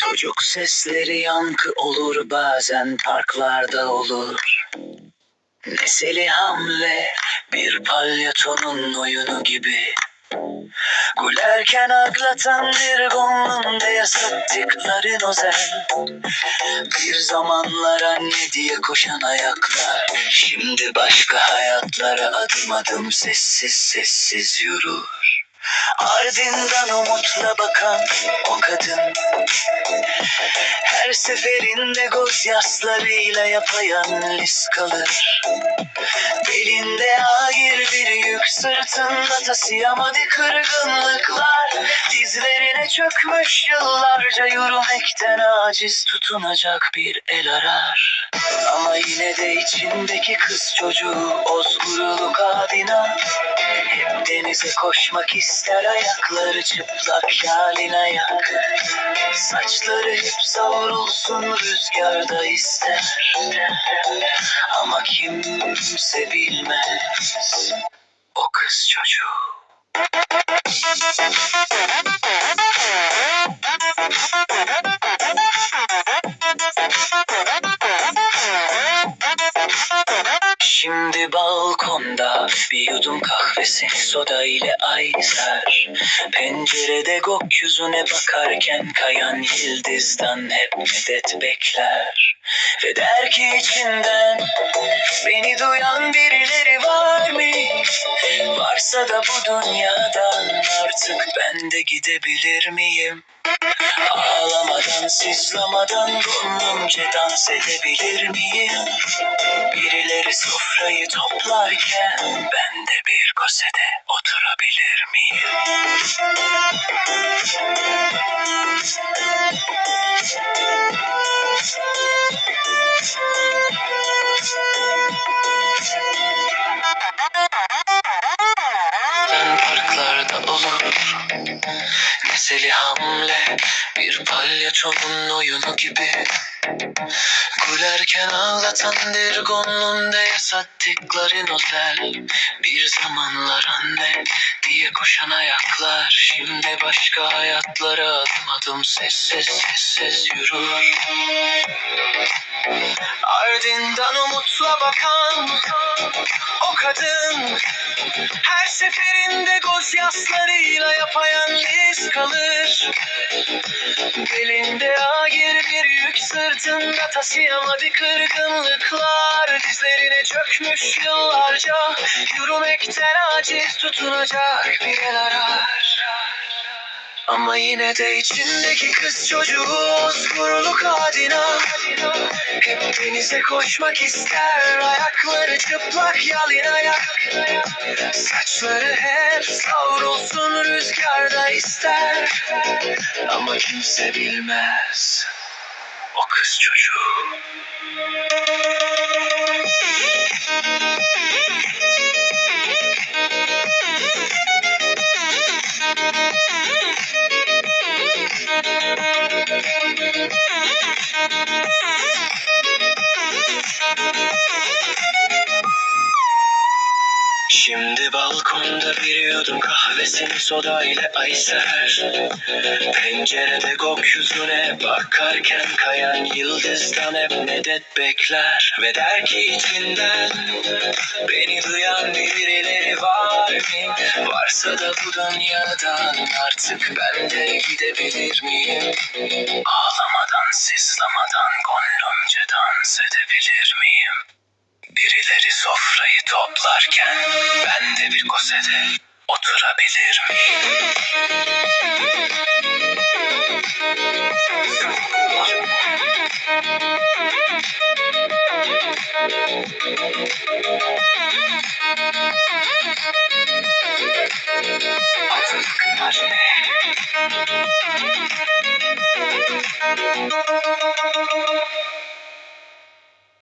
Çocuk sesleri yankı olur bazen parklarda olur. Meseli hamle bir palyatonun oyunu gibi. Gülerken ağlatan bir gönlünde yaşattıkların özel. Bir zamanlar anne diye koşan ayaklar. Şimdi başka hayatlara adım adım sessiz sessiz yürür. Ardından umutla bakan o kadın Her seferinde gözyaşlarıyla yapayalnız kalır Belinde taşıyamadı kırgınlıklar Dizlerine çökmüş yıllarca yürümekten aciz tutunacak bir el arar. Ama yine de içindeki kız çocuğu özgürlük adına hep denize koşmak ister ayakları çıplak yalin ayak. Saçları hep savrulsun rüzgarda ister. Ama kimse bilmez balkonda bir yudum kahvesini soda ile ay ser Pencerede gökyüzüne bakarken kayan yıldızdan hep medet bekler Ve der ki içinden beni duyan birileri var mı? Varsa da bu dünyadan artık ben de gidebilir miyim? Ağlamadan, sızlamadan gönlümce dans edebilir miyim? Sofrayı toplarken ben de bir kosede oturabilir miyim? Ben parklarda olur Neseli hamle bir palyaçonun oyunu gibi Gülerken ağlatan bir gönlünde yaşattıkların özel Bir zamanlar anne diye koşan ayaklar. Şimdi başka hayatlara adım adım sessiz sessiz yürür. Ardından umutla bakan o kadın Her seferinde gözyaşlarıyla yapayalnız kalır. Belinde bir yük sırtında taşıyamadı kırgınlıklar. Dizlerine çökmüş yıllarca Yürümekten aciz tutunacak bir el arar. Ama yine de içindeki kız çocuğu özgürlük adına Hep denize koşmak ister Ayakları çıplak yalın ayak. Saçları hep savrulsun rüzgarda ister. Ama kimse bilmez o kız çocuğu Balkonda bir yudum kahvesini soda ile ay ser Pencerede gökyüzüne bakarken kayan yıldızdan hep medet bekler Ve der ki içinden beni duyan birileri var mı? Varsa da bu dünyadan artık ben de gidebilir miyim? Ağlamadan sızlamadan gönlümce dans edebilir miyim? Birileri sofrayı toplarken ben de bir kosede oturabilir miyim? Hatırlıklar ne?